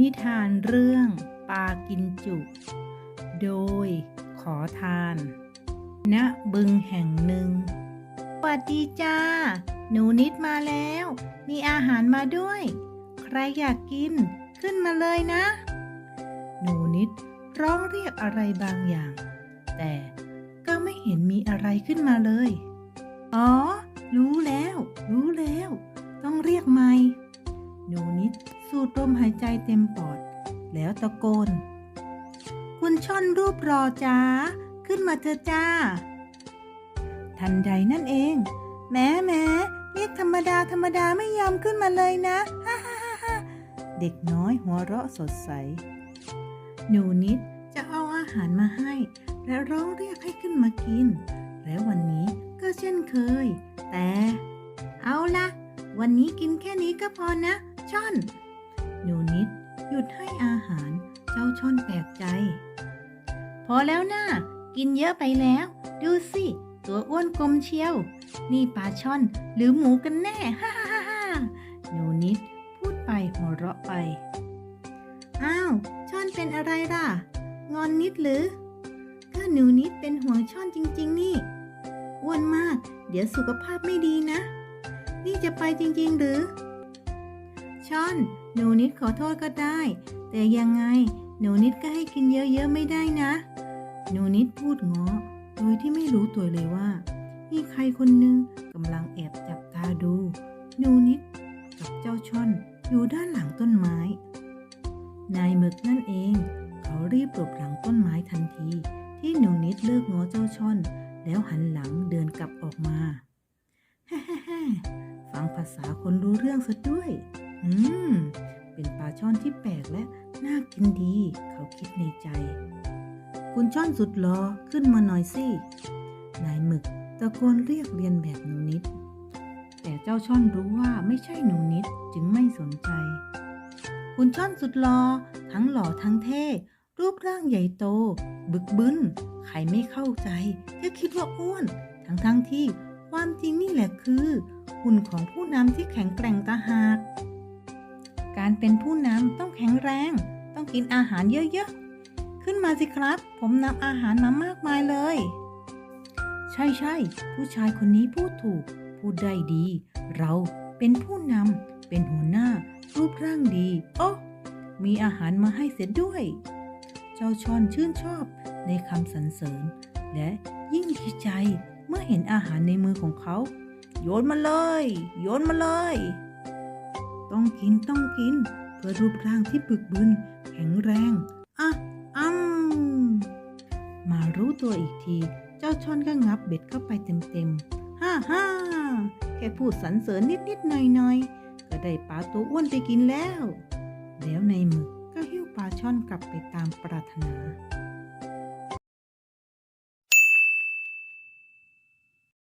นิทานเรื่องปากินจุ โดยขอทาน ณ บึงแห่งหนึ่ง สวัสดีจ้า หนูนิดมาแล้ว มีอาหารมาด้วย ใครอยากกินขึ้นมาเลยนะ หนูนิดร้องเรียกอะไรบางอย่าง แต่ก็ไม่เห็นมีอะไรขึ้นมาเลย อ๋อ รู้แล้ว รู้ เต็มปอด แล้วตะโกน คุณช่อนรูปรอจ้า ขึ้นมาเถอะจ้า ทันใดนั่นเอง แม้แม้เรียกธรรมดาธรรมดาไม่ยอมขึ้นมาเลยนะฮ่าฮ่าฮ่าเด็กน้อยหัวเราะสดใส หนูนิดจะเอาอาหารมาให้ และร้องเรียกให้ขึ้นมากิน และวันนี้ก็เช่นเคย แต่ เอาละวันนี้กินแค่นี้ก็พอนะ ช่อน ดหยุดให้อาหาร เจ้าช่อนแปลกใจ พอแล้วนะ่ากินเยอะไปแล้ว ดูสิ ตัวอ้วนกลมเชียว นี่ปลาช่อนหรือหมูกันแน่ ฮ่าฮ่าฮ่าหนูนิดพูดไปหัวเราะไป อ้าว ช่อนเป็นอะไรล่ะ งอนนิดหรือก็หนูนิดเป็นห่วงช่อนจริง ๆ นี่ อ้วนมาก เดี๋ยวสุขภาพไม่ดีนะ นี่จะไปจริง ๆ หรือ ช่อน หนูนิดขอโทษก็ได้ แต่ยังไง หนูนิดก็ให้กินเยอะๆไม่ได้นะ หนูนิดพูดงอโดยที่ไม่รู้ตัวเลยว่า มีใครคนหนึ่งกำลังแอบจับตาดู หนูนิดกับเจ้าช่อนอยู่ด้านหลังต้นไม้ นายหมึกนั่นเอง เขารีบหลบหลังต้นไม้ทันที ที่หนูนิดเลิกง้อเจ้าช่อน แล้วหันหลังเดินกลับออกมาฮ่ๆๆฟังภาษาคนรู้เรื่องซะด้วย อืม เป็นปลาช่อนที่แปลกและน่ากินดี เขาคิดในใจ คุณช่อนสุดหลอขึ้นมาหน่อยสิ นายหมึกตะโกนเรียกเรียนแบบหนูนิด แต่เจ้าช่อนรู้ว่าไม่ใช่หนูนิดจึงไม่สนใจ คุณช่อนสุดหลอทั้งหล่อทั้งเท่ รูปร่างใหญ่โต บึกบึนใครไม่เข้าใจก็คิดว่าอ้วน ทั้งทั้งที่ความจริงนี่แหละคือหุ่นของผู้นำที่แข็งแกร่งตาหาก การเป็นผู้นำต้องแข็งแรง ต้องกินอาหารเยอะๆ ขึ้นมาสิครับ ผมนำอาหารมามากมายเลย ใช่ใช่ๆผู้ชายคนนี้พูดถูก พูดได้ดี เราเป็นผู้นำเป็นหัวหน้า รูปร่างดี โอ้มีอาหารมาให้เสียด้วย เจ้าชอนชื่นชอบในคำสรรเสริญ และยิ่งดีใจเมื่อเห็นอาหารในมือของเขา โยนมาเลย โยนมาเลย ต้องกินต้องกิน เพื่อรูปร่างที่บึกบึนแข็งแรงอะอ้ำมารู้ตัวอีกที เจ้าช่อนก็งับเบ็ดเข้าไปเต็มๆฮ่าฮ่าแค่พูดสรรเสริญนิดๆหน่อยๆก็ได้ปลาตัวอ้วนไปกินแล้ว แล้วในหมึกก็หิ้วปลาช่อนกลับไปตามปรารถนา